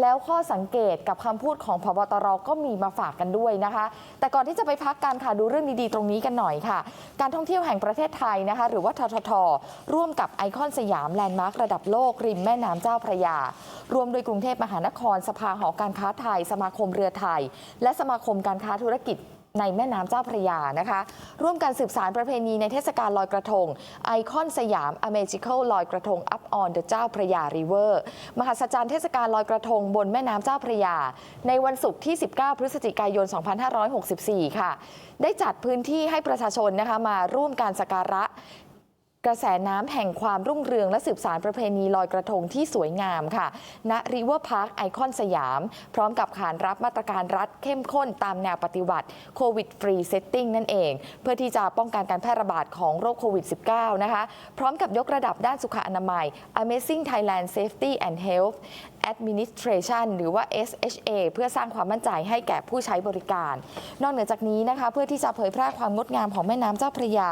แล้วข้อสังเกตกับคำพูดของพบตรก็มีมาฝากกันด้วยนะคะ แต่ก่อนที่จะไปพักกันค่ะดูเรื่องดีๆ ตรงนี้กันหน่อยค่ะ การท่องเที่ยวแห่งประเทศไทยนะคะ หรือว่าททท ร่วมกับไอคอนสยามแลนด์มาร์คระดับโลก ริมแม่น้ำเจ้าพระยา รวมโดยกรุงเทพมหานคร สภาหอการค้าไทย สมาคมเรือไทย และสมาคมการค้าธุรกิจ ในแม่น้ำเจ้าพระยานะคะ ร่วมกันสืบสารประเพณีในเทศกาลลอยกระทง ไอคอนสยามอเมจิค a ลลอยกระทงอัปออนเดอะเจ้าพระยาริเวอร์มหัศจรรย์เทศกาลลอยกระทงบนแม่น้ำเจ้าพระยา ในวันศุกร์ที่ 19 พฤศจิกายน 2564 ค่ะ ได้จัดพื้นที่ให้ประชาชนนะคะมาร่วมการสักการะ กระแสน้ำแห่งความรุ่งเรืองและสืบสารประเพณีลอยกระทงที่สวยงามค่ะ ณริเวอร์พาร์คไอคอนสยาม พร้อมกับขานรับมาตรการรัฐเข้มข้นตามแนวปฏิบัติโควิดฟรีเซตติ้งนั่นเอง เพื่อที่จะป้องกันการแพร่ระบาดของโรคโควิด -19 นะคะ พร้อมกับยกระดับด้านสุขอนามัย Amazing Thailand Safety and Health Administration หรือว่า SHA เพื่อสร้างความมั่นใจให้แก่ผู้ใช้บริการ นอกเหนือจากนี้นะคะ เพื่อที่จะเผยแพร่ความงดงามของแม่น้ำเจ้าพระยา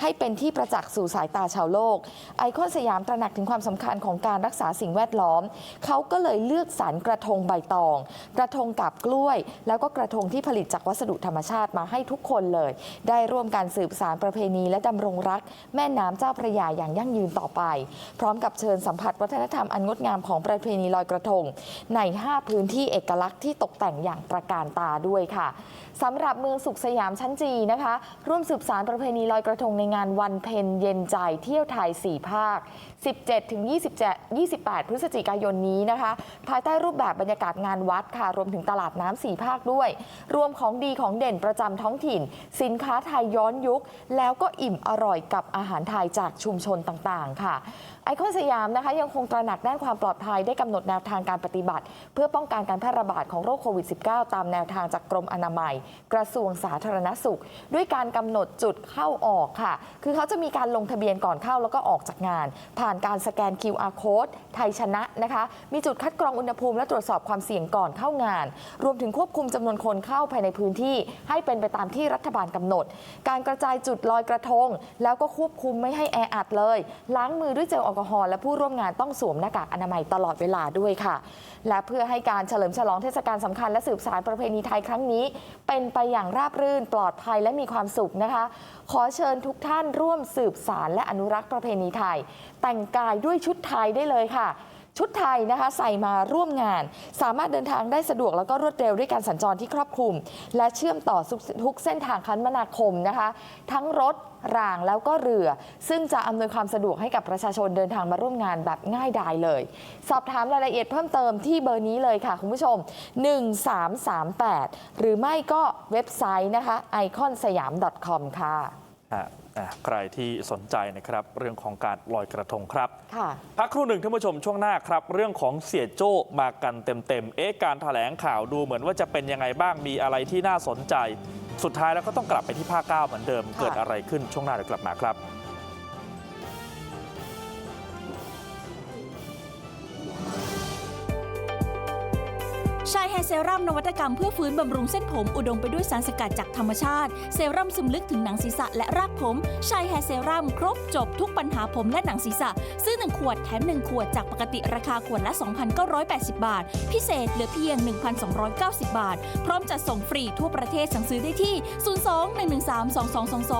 ให้เป็นที่ประจักษ์สู่สายตาชาวโลก ไอคอนสยามตระหนักถึงความสำคัญของการรักษาสิ่งแวดล้อม เขาก็เลยเลือกสรรกระทงใบตอง กระทงกับกล้วย แล้วก็กระทงที่ผลิตจากวัสดุธรรมชาติมาให้ทุกคนเลย ได้ร่วมกันสืบสารประเพณีและดำรงรัก แม่น้ำเจ้าพระยาอย่างยั่งยืนต่อไป พร้อมกับเชิญสัมผัสวัฒนธรรมอันงดงามของประเพณีลอยกระทง ใน 5 พื้นที่เอกลักษณ์ที่ตกแต่งอย่างตระการตาด้วยค่ะ สำหรับเมืองสุขสยามชั้นจีนะคะ ร่วมสืบสารประเพณีลอยกระทงในงานวันเพ็ญเย็นใจเที่ยวไทย 4 ภาค 17ถึง28 พฤศจิกายนนี้นะคะ ภายใต้รูปแบบบรรยากาศงานวัดค่ะ รวมถึงตลาดน้ำสี่ภาคด้วย รวมของดีของเด่นประจำท้องถิ่น สินค้าไทยย้อนยุค แล้วก็อิ่มอร่อยกับอาหารไทยจากชุมชนต่างๆ ค่ะ อคอนสยามนะคะยังคงตระหนักด้านความปลอดภัยได้กำหนดแนวทางการปฏิบัติ เพื่อป้องกันการแพร่ระบาดของโรคโควิด -19 ตามแนวทางจากกรมอนามัย กระทรวงสาธารณสุข ด้วยการกำหนดจุดเข้าออกค่ะ คือเขาจะมีการลงทะเบียนก่อนเข้าแล้วก็ออกจากงาน ผ่านการสแกน QR code ไทยชนะนะคะมีจุดคัดกรองอุณหภูมิและตรวจสอบความเสี่ยงก่อนเข้างาน รวมถึงควบคุมจำนวนคนเข้าภายในพื้นที่ ให้เป็นไปตามที่รัฐบาลกำหนด การกระจายจุดลอยกระทง แล้วก็ควบคุมไม่ให้แออัดเลย ล้างมือด้วยเจลแอลกอฮอล์และผู้ร่วมงานต้องสวมหน้ากากอนามัยตลอดเวลาด้วยค่ะ และเพื่อให้การเฉลิมฉลองเทศกาลสำคัญและสืบสารประเพณีไทยครั้งนี้ เป็นไปอย่างราบรื่นปลอดภัยและมีความสุขนะคะ ขอเชิญทุกท่านร่วมสืบสารและอนุรักษ์ประเพณีไทย แต่งกายด้วยชุดไทยได้เลยค่ะ ชุดไทยนะคะใส่มาร่วมงาน สามารถเดินทางได้สะดวกแล้วก็รวดเร็วด้วยการสัญจรที่ครอบคลุม และเชื่อมต่อทุกเส้นทางคมนาคมนะคะ ทั้งรถรางแล้วก็เรือ ซึ่งจะอำนวยความสะดวกให้กับประชาชนเดินทางมาร่วมงานแบบง่ายดายเลย สอบถามรายละเอียดเพิ่มเติมที่เบอร์นี้เลยค่ะ คุณผู้ชม 1338 หรือไม่ก็เว็บไซต์นะคะ iconsayam.com ค่ะอะอะ ใครที่สนใจนะครับเรื่องของการลอยกระทงครับค่ะพักครู่หนึ่งท่านผู้ชมช่วงหน้าครับ เรื่องของเสียโจ้มากันเต็มๆเอ๊ะการถแถลงข่าวดูเหมือนว่าจะเป็นยังไงบ้างมีอะไรที่น่าสนใจ สุดท้ายแล้วก็ต้องกลับไปที่ภาคเก้าเหมือนเดิมค่ะเกิดอะไรขึ้นช่วงหน้าเดี๋ยวกลับมาครับ ชายแฮเซรั่มนวัตกรรมเพื่อฟื้นบำรุงเส้นผมอุดมไปด้วยสารสกัดจากธรรมชาติ เซรั่มซึมลึกถึงหนังศีรษะและรากผมชายแฮเซรั่มครบจบทุกปัญหาผมและหนังศีรษะ ซื้อ 1 ขวดแถม 1 ขวดจากปกติราคาขวดละ 2,980 บาท พิเศษเหลือเพียง 1,290 บาท พร้อมจัดส่งฟรีทั่วประเทศสั่งซื้อได้ที่ 02 113 2222